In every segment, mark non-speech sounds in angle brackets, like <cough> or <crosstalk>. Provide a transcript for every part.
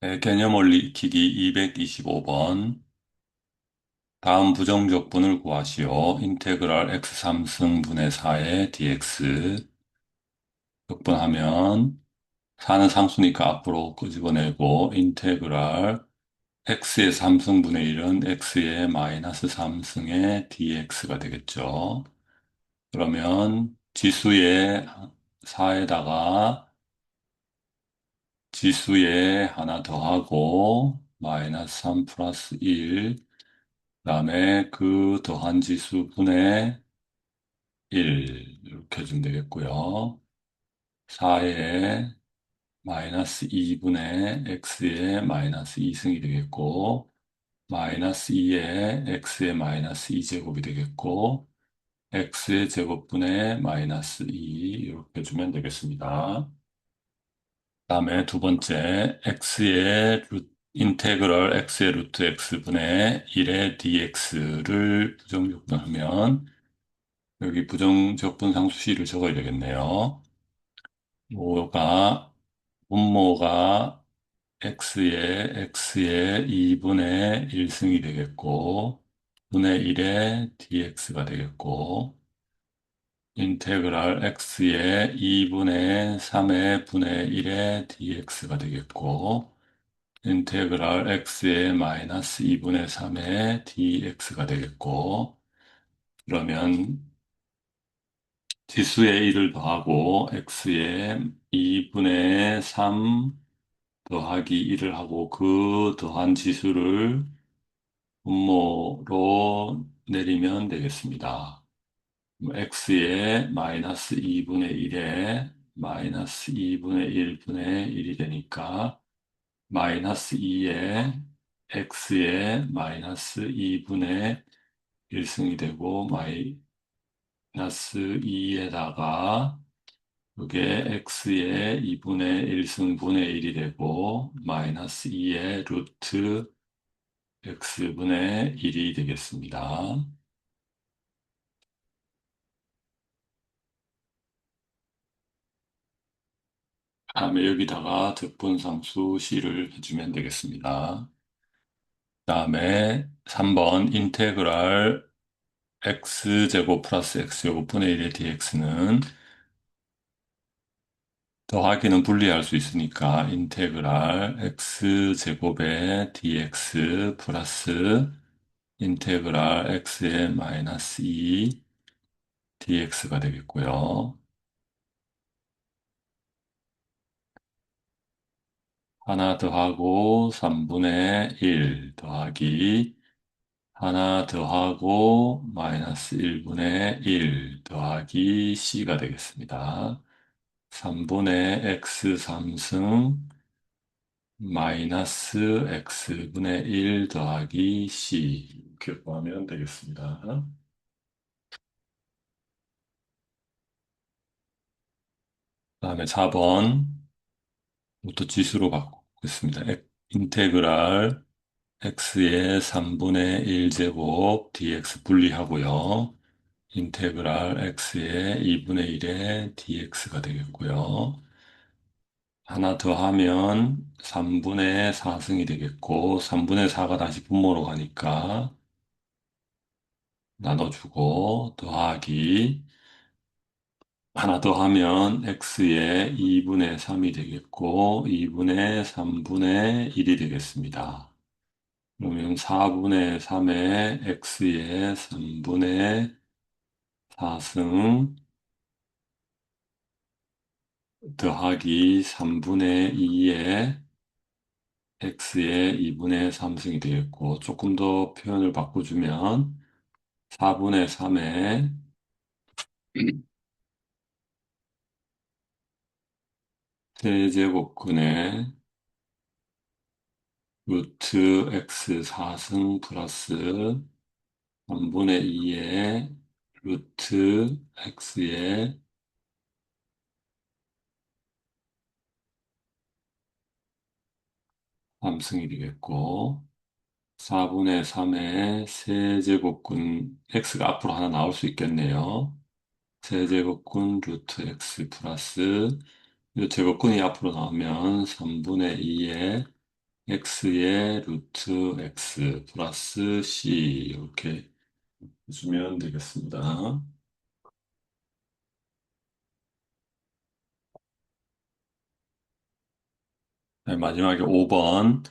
네, 개념 익히기 225번. 다음 부정적분을 구하시오. 인테그랄 x3승 분의 4의 dx. 적분하면 4는 상수니까 앞으로 끄집어내고 인테그랄 x의 3승 분의 1은 x의 마이너스 3승의 dx가 되겠죠. 그러면 지수의 4에다가 지수에 하나 더하고 마이너스 3 플러스 1 그다음에 그 더한 지수 분의 1 이렇게 해주면 되겠고요. 4에 마이너스 2분의 x의 마이너스 2승이 되겠고 마이너스 2에 x의 마이너스 2제곱이 되겠고 x의 제곱분의 마이너스 2 이렇게 해주면 되겠습니다. 다음에 두 번째 x의 루, 인테그럴 x의 루트 x분의 1의 dx를 부정적분하면 여기 부정적분 상수식을 적어야 되겠네요. 뭐가 분모가 x의 x의 2분의 1승이 되겠고 분의 1의 dx가 되겠고 인테그랄 x의 2분의 3의 분의 1의 dx가 되겠고 인테그랄 x의 마이너스 2분의 3의 dx가 되겠고 그러면 지수의 1을 더하고 x의 2분의 3 더하기 1을 하고 그 더한 지수를 분모로 내리면 되겠습니다. X의 마이너스 2분의 1에 마이너스 2분의 1분의 1이 되니까 마이너스 2에 x의 마이너스 2분의 1승이 되고 마이너스 2에다가 이게 x의 2분의 1승 분의 1이 되고 마이너스 2의 루트 x분의 1이 되겠습니다. 다음에 여기다가 적분상수 C를 해주면 되겠습니다. 다음에 3번 인테그랄 x제곱 플러스 x제곱분의 1의 dx는 더하기는 분리할 수 있으니까 인테그랄 x제곱의 dx 플러스 인테그랄 x의 마이너스 2 dx가 되겠고요. 하나 더하고 3분의 1 더하기 하나 더하고 마이너스 1분의 1 더하기 c가 되겠습니다. 3분의 x 3승 마이너스 x분의 1 더하기 c 이렇게 구하면 되겠습니다. 다음에 4번 부터 지수로 바꾸 겠습니다. 인테그랄 x의 3분의 1제곱 dx 분리하고요. 인테그랄 x의 2분의 1의 dx가 되겠고요. 하나 더 하면 3분의 4승이 되겠고 3분의 4가 다시 분모로 가니까 나눠주고 더하기 하나 더 하면 x의 2분의 3이 되겠고 2분의 3분의 1이 되겠습니다. 그러면 4분의 3의 x의 3분의 4승 더하기 3분의 2의 x의 2분의 3승이 되겠고 조금 더 표현을 바꿔주면 4분의 3의 세제곱근의 루트 x 4승 플러스 3분의 2의 루트 x의 3승이 되겠고 4분의 3의 세제곱근 x가 앞으로 하나 나올 수 있겠네요. 세제곱근 루트 x 플러스 이 제곱근이 앞으로 나오면 3분의 2의 x의 루트 x 플러스 c 이렇게 해주면 되겠습니다. 네, 마지막에 5번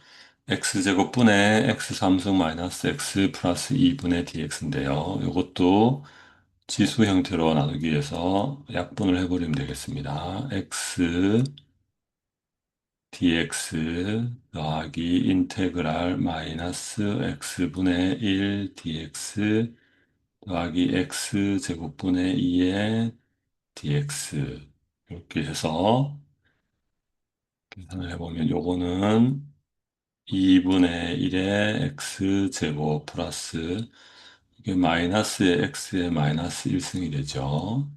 x제곱분의 x3승 마이너스 x 플러스 2분의 dx인데요. 이것도 지수 형태로 나누기 위해서 약분을 해버리면 되겠습니다. x dx 더하기 인테그랄 마이너스 x분의 1 dx 더하기 x제곱분의 2의 dx 이렇게 해서 계산을 해보면 요거는 2분의 1의 x제곱 플러스 마이너스의 x의 마이너스 1승이 되죠.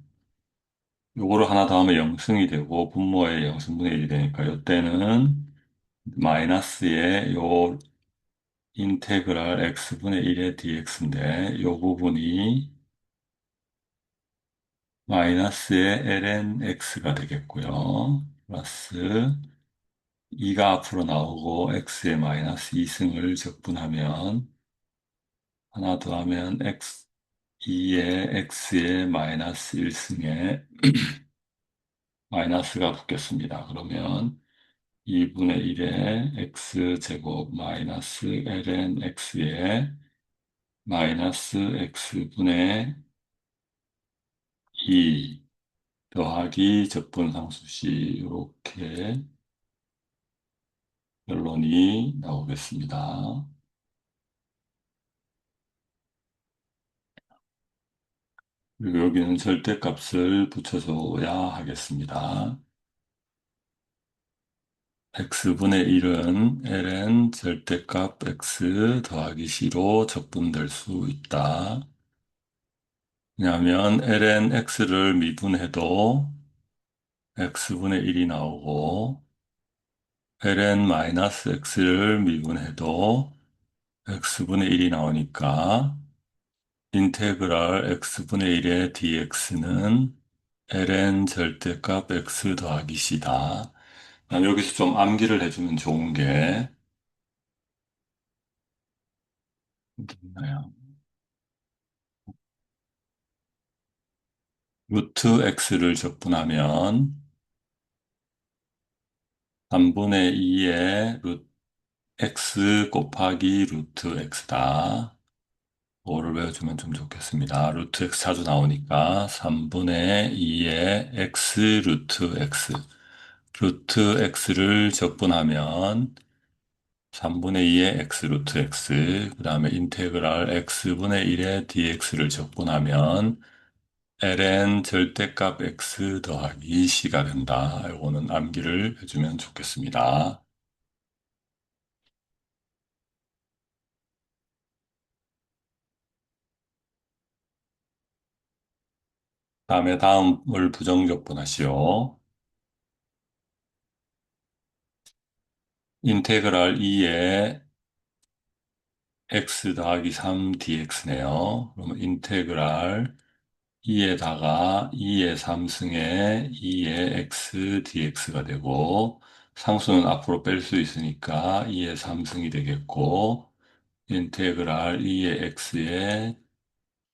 요거를 하나 더하면 0승이 되고 분모의 0승분의 1이 되니까 요때는 마이너스의 요 인테그랄 x분의 1의 dx인데 요 부분이 마이너스의 ln x가 되겠고요. 플러스 2가 앞으로 나오고 x의 마이너스 2승을 적분하면 하나 더하면 x 2의 x의 마이너스 1승에 <clears throat> 마이너스가 붙겠습니다. 그러면 2분의 1의 x제곱 마이너스 ln x의 마이너스 x분의 2 더하기 적분상수시 이렇게 결론이 나오겠습니다. 여기는 절대값을 붙여줘야 하겠습니다. x분의 1은 ln 절대값 x 더하기 c로 적분될 수 있다. 왜냐하면 ln x를 미분해도 x분의 1이 나오고 ln 마이너스 x를 미분해도 x분의 1이 나오니까 인테그랄 x분의 1의 dx는 ln 절대값 x 더하기 c다. 여기서 좀 암기를 해주면 좋은 게? 루트 x를 적분하면 3분의 2의 루트 x 곱하기 루트 x다. 5를 외워주면 좀 좋겠습니다. 루트 x 자주 나오니까 3분의 2의 x 루트 x 루트 x를 적분하면 3분의 2의 x 루트 x 그 다음에 인테그랄 x분의 1의 dx를 적분하면 ln 절대값 x 더하기 c가 된다. 이거는 암기를 해주면 좋겠습니다. 다음에 다음을 부정적분하시오. 인테그랄 2의 x 더하기 3dx네요. 그러면 인테그랄 2에다가 2의 3승에 2의 x dx가 되고 상수는 앞으로 뺄 수 있으니까 2의 3승이 되겠고 인테그랄 2의 x에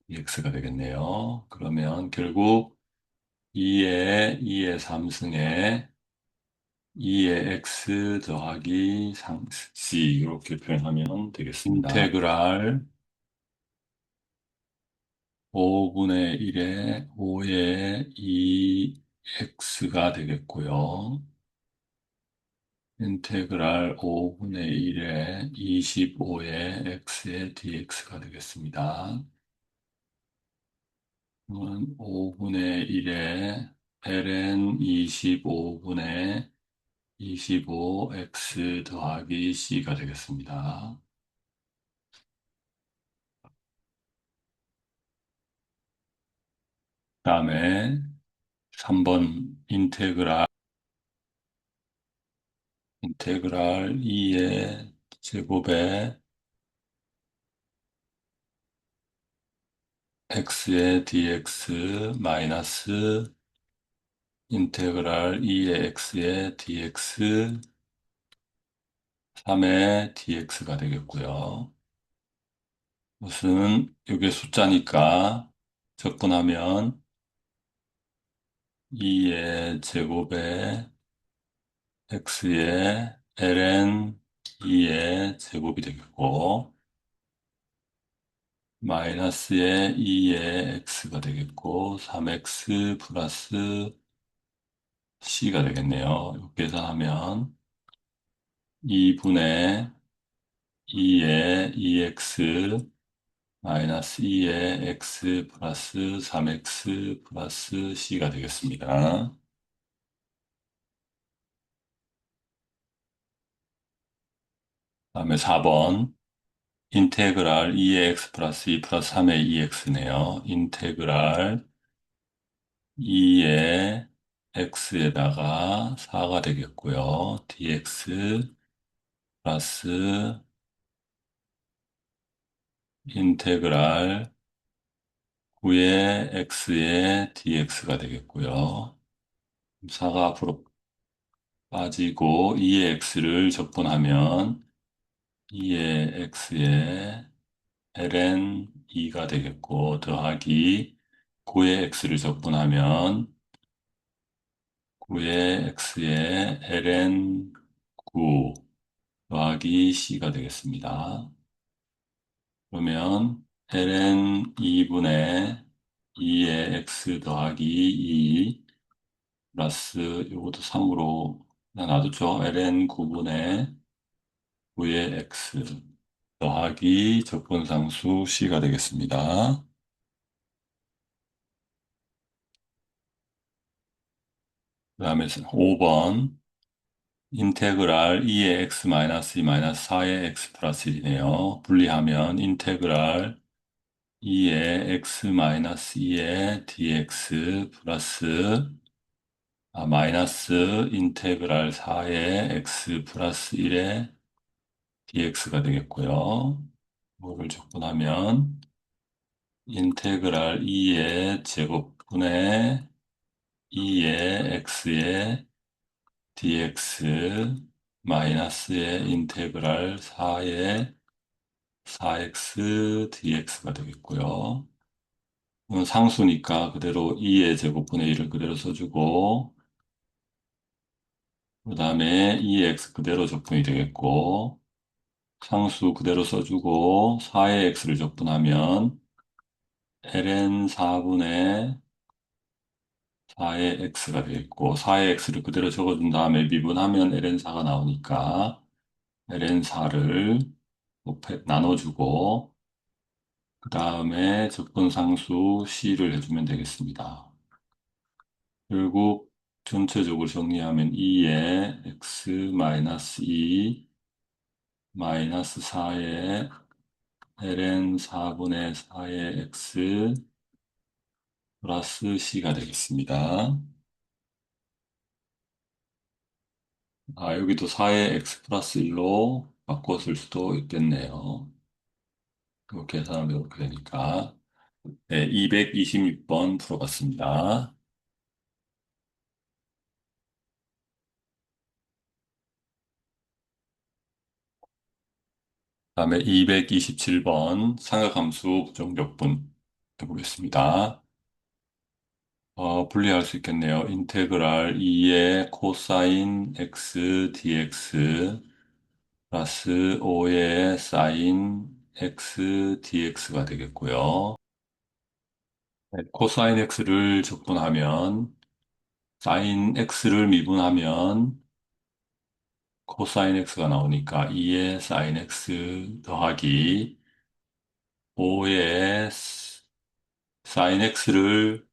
2x가 되겠네요. 그러면 결국 2의 2의 3승에 2의 x 더하기 상 c 이렇게 표현하면 되겠습니다. 인테그랄 5분의 1에 5의 2x가 되겠고요. 인테그랄 5분의 1에 25의 x의 dx가 되겠습니다. 5분의 1에 ln 25분의 25x 더하기 c가 되겠습니다. 다음에 3번 인테그랄 인테그랄 2의 제곱에 x의 dx 마이너스 인테그랄 2의 x의 dx 3의 dx가 되겠고요. 무슨 이게 숫자니까 적분하면 2의 제곱에 x의 ln 2의 제곱이 되겠고 마이너스의 2의 x가 되겠고 3x 플러스 c가 되겠네요. 이렇게 계산하면 2분의 2의 2x 마이너스 2의 x 플러스 3x 플러스 c가 되겠습니다. 다음에 4번 인테그랄 2의 x 플러스 2 플러스 3의 2x네요. 인테그랄 2의 x에다가 4가 되겠고요. dx 플러스 인테그랄 9의 x의 dx가 되겠고요. 4가 앞으로 빠지고 2의 x를 적분하면 2의 x의 ln 2가 되겠고 더하기 9의 x를 적분하면 9의 x의 ln 9 더하기 c가 되겠습니다. 그러면 ln 2분의 2의 x 더하기 2 플러스 이것도 3으로 놔두죠. ln 9분의 9의 x 더하기 적분상수 c가 되겠습니다. 그 다음에 5번 인테그랄 2의 x 마이너스 2 마이너스 4의 x 플러스 1이네요. 분리하면 인테그랄 2의 x 마이너스 2의 dx 플러스 아, 마이너스 인테그랄 4의 x 플러스 1의 dx가 되겠고요. 이거를 적분하면 인테그랄 2의 제곱분의 2의 x의 dx 마이너스의 인테그랄 4의 4x dx가 되겠고요. 상수니까 그대로 2의 제곱분의 1을 그대로 써주고 그 다음에 2x 그대로 적분이 되겠고 상수 그대로 써주고 4의 x를 적분하면 ln 4분의 4의 x가 되겠고 4의 x를 그대로 적어준 다음에 미분하면 ln4가 나오니까 ln4를 나눠주고 그 다음에 적분상수 c를 해주면 되겠습니다. 결국 전체적으로 정리하면 2의 x 마이너스 2 마이너스 4의 ln 4분의 4의 x 플러스 c가 되겠습니다. 아, 여기도 4의 x 플러스 1로 바꿨을 수도 있겠네요. 이렇게 계산하면 이렇게 되니까. 네, 226번 풀어봤습니다. 다음에 227번 삼각함수 부정적 분 해보겠습니다. 어, 분리할 수 있겠네요. 인테그랄 2의 코사인 x dx 플러스 5의 사인 x dx가 되겠고요. 네, 코사인 x를 적분하면 사인 x를 미분하면 코사인 x가 나오니까 2의 사인 x 더하기 5의 사인 x를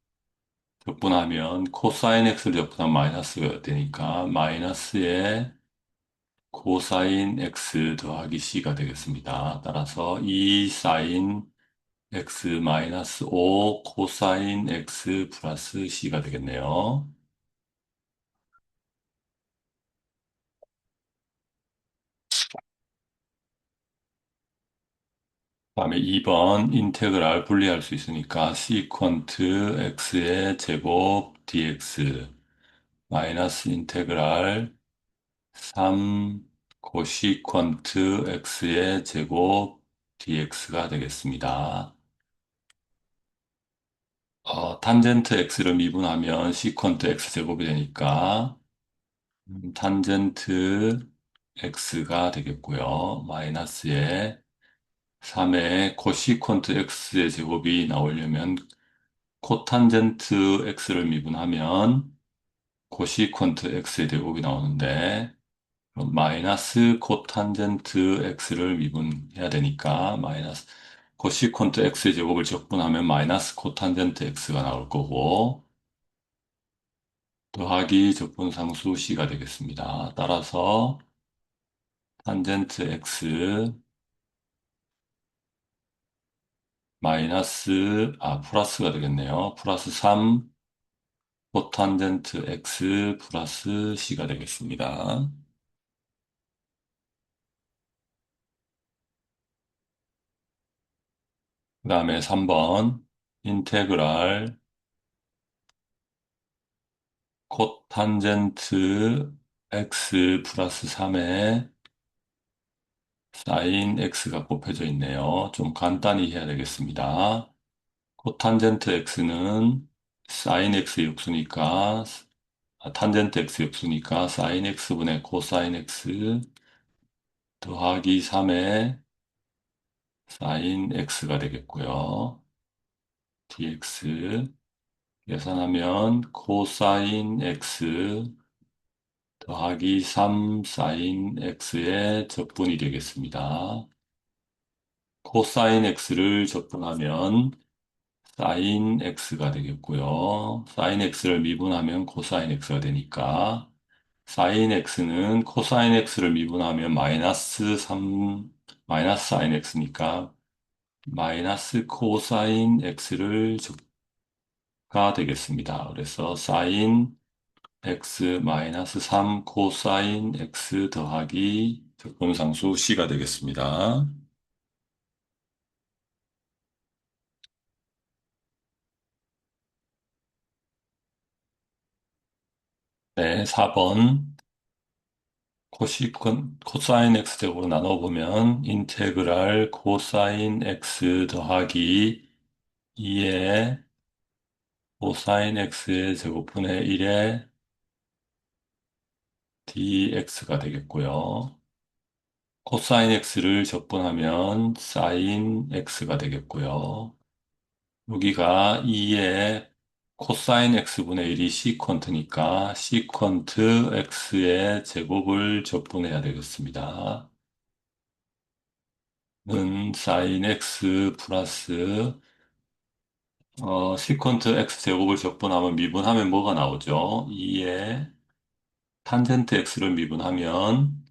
적분하면 코사인 x를 적분하면 마이너스가 되니까 마이너스의 코사인 x 더하기 c가 되겠습니다. 따라서 2 사인 x 마이너스 5 코사인 x 플러스 c가 되겠네요. 다음에 2번 인테그랄 분리할 수 있으니까 시퀀트 x의 제곱 dx 마이너스 인테그랄 3 코시퀀트 x의 제곱 dx가 되겠습니다. 어, 탄젠트 x를 미분하면 시퀀트 x제곱이 되니까 음, 탄젠트 x가 되겠고요. 마이너스에 3의 코시퀀트 x의 제곱이 나오려면 코탄젠트 x를 미분하면 코시퀀트 x의 제곱이 나오는데 마이너스 코탄젠트 x를 미분해야 되니까 마이너스 코시퀀트 x의 제곱을 적분하면 마이너스 코탄젠트 x가 나올 거고 더하기 적분상수 c가 되겠습니다. 따라서 탄젠트 x 마이너스 아 플러스가 되겠네요. 플러스 3 코탄젠트 x 플러스 c가 되겠습니다. 그 다음에 3번 인테그랄 코탄젠트 x 플러스 3에 사인 x가 곱해져 있네요. 좀 간단히 해야 되겠습니다. 코탄젠트 x는 사인 x 육수니까 아, 탄젠트 x 육수니까 사인 x분의 코사인 x 더하기 3의 사인 x가 되겠고요. dx 계산하면 코사인 x 더하기 3 사인 x의 적분이 되겠습니다. 코사인 x를 적분하면 사인 x가 되겠고요. 사인 x를 미분하면 코사인 x가 되니까 사인 x는 코사인 x를 미분하면 마이너스 3 마이너스 사인 x니까 마이너스 코사인 x를 가 되겠습니다. 그래서 사인 x 마이너스 3 코사인 x 더하기 적분상수 c가 되겠습니다. 네, 4번 코시컨 코사인 x 제곱으로 나눠 보면 인테그랄 코사인 x 더하기 2의 코사인 x의 제곱분의 1의 dx가 되겠고요. 코사인 x를 적분하면 사인 x가 되겠고요. 여기가 2의 코사인 x분의 1이 시퀀트니까 시퀀트 x의 제곱을 적분해야 되겠습니다. 는 사인 x 플러스 어, 시퀀트 x 제곱을 적분하면 미분하면 뭐가 나오죠? 2의 탄젠트 x를 미분하면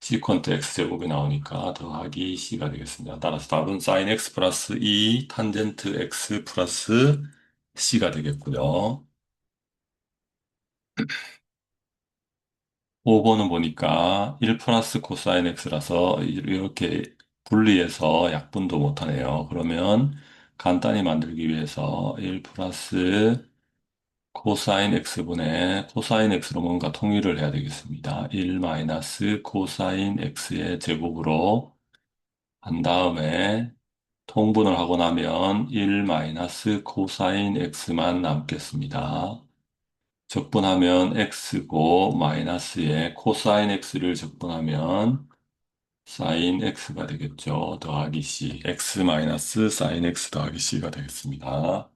시퀀트 x제곱이 나오니까 더하기 c가 되겠습니다. 따라서 답은 sin x 플러스 2 탄젠트 x 플러스 c가 되겠고요. 5번은 보니까 1 플러스 코사인 x라서 이렇게 분리해서 약분도 못하네요. 그러면 간단히 만들기 위해서 1 플러스 코사인 x분의 코사인 x로 뭔가 통일을 해야 되겠습니다. 1 마이너스 코사인 x의 제곱으로 한 다음에 통분을 하고 나면 1 마이너스 코사인 x만 남겠습니다. 적분하면 x고 마이너스에 코사인 x를 적분하면 사인 x가 되겠죠. 더하기 c. x 마이너스 사인 x 더하기 c가 되겠습니다.